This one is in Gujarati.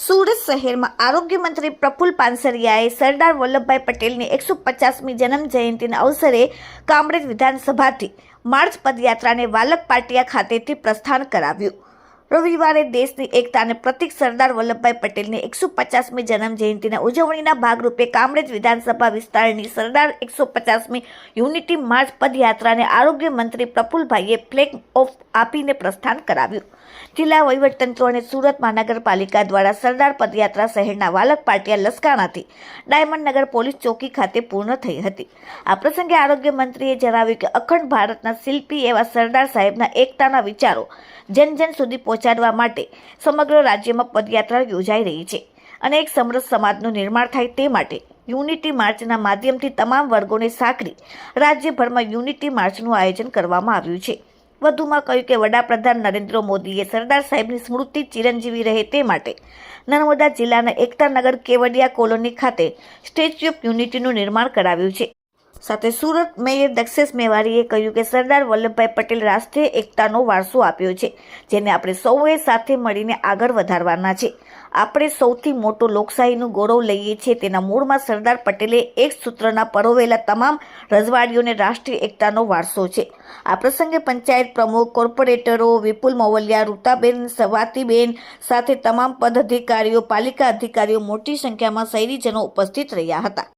સુરત શહેરમાં આરોગ્ય મંત્રી પ્રફુલ પાનસરિયાએ સરદાર વલ્લભભાઈ પટેલની એકસો પચાસમી જન્મ જયંતિના અવસરે કામરેજ વિધાનસભાથી માર્ચ પદયાત્રાને વાલક પાટિયા ખાતેથી પ્રસ્થાન કરાવ્યું. રવિવારે દેશની એકતાને પ્રતિક સરદાર વલ્લભભાઈ પટેલની એકસો પચાસમી જન્મ જયંતિના ઉજવણીના ભાગરૂપે કામરેજ વિધાનસભા વિસ્તારની સરદાર એકસો પચાસમી યુનિટી માર્ચ પદયાત્રાને આરોગ્ય મંત્રી પ્રફુલભાઈએ ફ્લેગ ઓફ આપીને પ્રસ્થાન કરાવ્યું. જિલ્લા વહીવટતંત્ર અને સુરત મહાનગરપાલિકા દ્વારા સરદાર પદયાત્રા શહેરના વાલક પાટિયા લસકાણાથી ડાયમંડ પોલીસ ચોકી ખાતે પૂર્ણ થઈ હતી. આ પ્રસંગે આરોગ્ય મંત્રીએ જણાવ્યું કે અખંડ ભારતના શિલ્પી એવા સરદાર સાહેબના એકતાના વિચારો જન જન સુધી પહોંચાડવા માટે સમગ્ર રાજ્યમાં પદયાત્રા યોજાઈ રહી છે અને એક સમરસ સમાજનું નિર્માણ થાય તે માટે યુનિટી માર્ચના માધ્યમથી તમામ વર્ગોને સાંકળી રાજ્યભરમાં યુનિટી માર્ચનું આયોજન કરવામાં આવ્યું છે. વધુમાં કહ્યું કે વડાપ્રધાન નરેન્દ્ર મોદીએ સરદાર સાહેબની સ્મૃતિ ચિરંજીવી રહે તે માટે નર્મદા જિલ્લાના એકતાનગર કેવડિયા કોલોની ખાતે સ્ટેચ્યુ ઓફ યુનિટીનું નિર્માણ કરાવ્યું છે. સાથે સુરત મેયર દક્ષેશ મેવારીએ કહ્યું કે સરદાર વલ્લભભાઈ પટેલ રાષ્ટ્રીય એકતાનો વારસો આપ્યો છે, જેને આપણે સૌએ સાથે મળીને આગળ વધારવાના છે. આપણે સૌથી મોટો લોકશાહીનું ગૌરવ લઈએ છીએ તેના મૂળમાં સરદાર પટેલે એક સૂત્રના પરોવેલા તમામ રજવાડીઓને રાષ્ટ્રીય એકતાનો વારસો છે. આ પ્રસંગે પંચાયત પ્રમુખ, કોર્પોરેટરો, વિપુલ મોવલિયા, રૂતાબેન સવાતીબેન સાથે તમામ પદ અધિકારીઓ પાલિકા અધિકારીઓ મોટી સંખ્યામાં શહેરીજનો ઉપસ્થિત રહ્યા હતા.